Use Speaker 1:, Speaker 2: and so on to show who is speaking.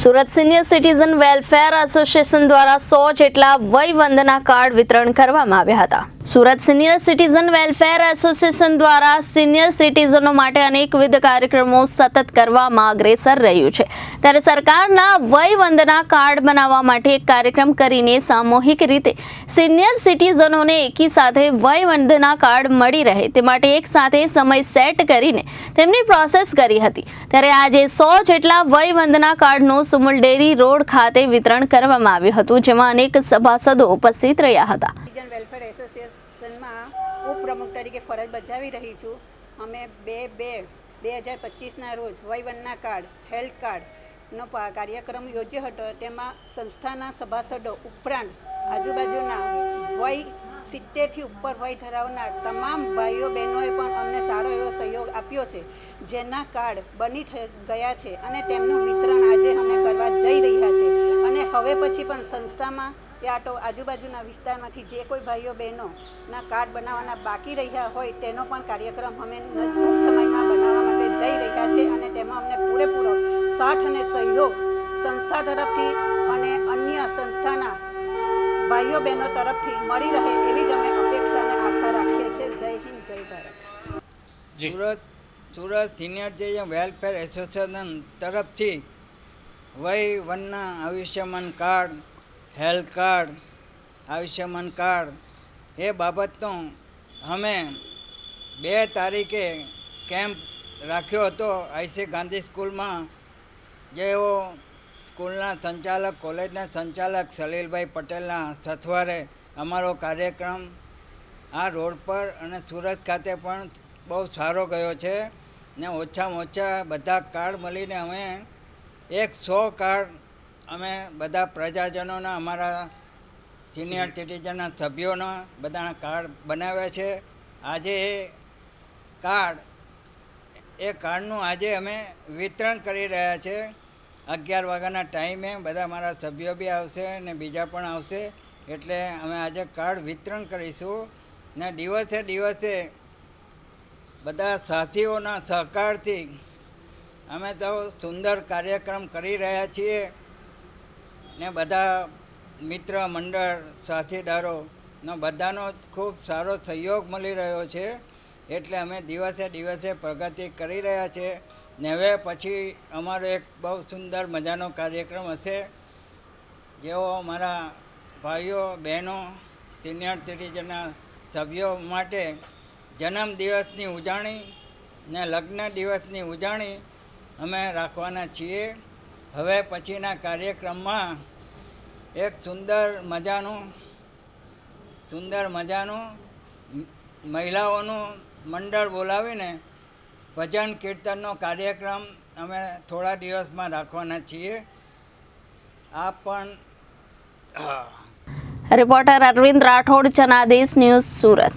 Speaker 1: Surat senior citizen welfare association દ્વારા સો જેટલા વયવંદના કાર્ડ વિતરણ કરવામાં આવ્યા હતા. Surat senior citizen welfare association દ્વારા સિનિયર સિટીઝનો માટે અનેકવિધ કાર્યક્રમો સતત કરવામાં અગ્રેસર રહ્યું છે. ત્યારે સરકારના વયવંદના કાર્ડ બનાવવા માટે એક કાર્યક્રમ કરીને સામૂહિક રીતે સિનિયર સિટીઝનોને એકી સાથે વયવંદના કાર્ડ મળી રહે તે માટે એક સાથે સમય સેટ કરીને તેમની પ્રોસેસ કરી હતી. ત્યારે આજે સો જેટલા વયવંદના કાર્ડનું સુમુલ ડેરી રોડ ખાતે વિતરણ કરવામાં આવ્યું હતું, જેમાં અનેક સભાસદો ઉપસ્થિત રહ્યા હતા.
Speaker 2: સિટીઝન વેલફેર એસોસિએશનમાં ઉપપ્રમુખ તરીકે ફરજ બજાવી રહી છું. અમે બે બે બે હજાર પચીસના રોજ વયવનના કાર્ડ, હેલ્થ કાર્ડનો કાર્યક્રમ યોજ્યો હતો. તેમાં સંસ્થાના સભાસદો ઉપરાંત આજુબાજુના વય સિત્તેરથી ઉપર વય ધરાવનાર તમામ ભાઈઓ બહેનોએ પણ અમને સારો એવો સહયોગ આપ્યો છે. જેના કાર્ડ બની ગયા છે અને તેમનું વિતરણ આજે અમે કરવા જઈ રહ્યા છે. અને હવે પછી પણ સંસ્થામાં યા તો આજુબાજુના વિસ્તારમાંથી જે કોઈ ભાઈઓ બહેનોના કાર્ડ બનાવવાના બાકી રહ્યા હોય તેનો પણ કાર્યક્રમ અમે ટૂંક સમયમાં બનાવવા માટે જઈ રહ્યા છે અને તેમાં અમને પૂરેપૂરો સાથ અને સહયોગ સંસ્થા તરફથી અને અન્ય સંસ્થાના ભાઈઓ બહેનો તરફથી મળી રહે એવી જ અમે અપેક્ષા અને આશા રાખીએ છીએ. જય હિન્દ જય Bharat.
Speaker 3: Surat Surat senior citizen welfare association તરફથી વય વનના Ayushman card health card Ayushman card એ બાબતનો અમે બે તારીખે કેમ્પ રાખ્યો હતો આઈસી ગાંધી સ્કૂલમાં જેઓ સ્કૂલના સંચાલક, કોલેજના સંચાલક સલીલભાઈ પટેલના સથવારે અમારો કાર્યક્રમ આ રોડ પર અને સુરત ખાતે પણ બહુ સારો ગયો છે ને ઓછામાં ઓછા બધા કાર્ડ મળીને અમે એક સો કાર્ડ અમે બધા પ્રજાજનોના, અમારા સિનિયર સિટીઝનના સભ્યોના બધાના કાર્ડ બનાવ્યા છે. આજે એ કાર્ડ, એ કાર્ડનું આજે અમે વિતરણ કરી રહ્યા છે. અગિયાર વાગ્યાના ટાઈમે બધા મારા સભ્યો બી આવશે ને બીજા પણ આવશે. એટલે અમે આજે કાર્ડ વિતરણ કરીશું ને દિવસે દિવસે બધા સાથીઓના સહકારથી અમે તો સુંદર કાર્યક્રમ કરી રહ્યા છીએ ને બધા મિત્ર મંડળ, સાથીદારોનો બધાનો ખૂબ સારો સહયોગ મળી રહ્યો છે. એટલે અમે દિવસે દિવસે પ્રગતિ કરી રહ્યા છે. ને હવે પછી અમારો એક બહુ સુંદર મજાનો કાર્યક્રમ હશે. જેઓ અમારા ભાઈઓ, બહેનો સિનિયર સિટીઝનના સભ્યો માટે જન્મ દિવસની ઉજાણી ને લગ્ન દિવસની ઉજવણી અમે રાખવાના છીએ. હવે પછીના કાર્યક્રમમાં એક સુંદર મજાનું સુંદર મજાનું મહિલાઓનું મંડળ બોલાવીને ભજન કીર્તનનો કાર્યક્રમ અમે થોડા દિવસમાં રાખવાના છીએ. આ પણ
Speaker 1: રિપોર્ટર અરવિંદ રાઠોડ, જનાદેશ ન્યૂઝ સુરત.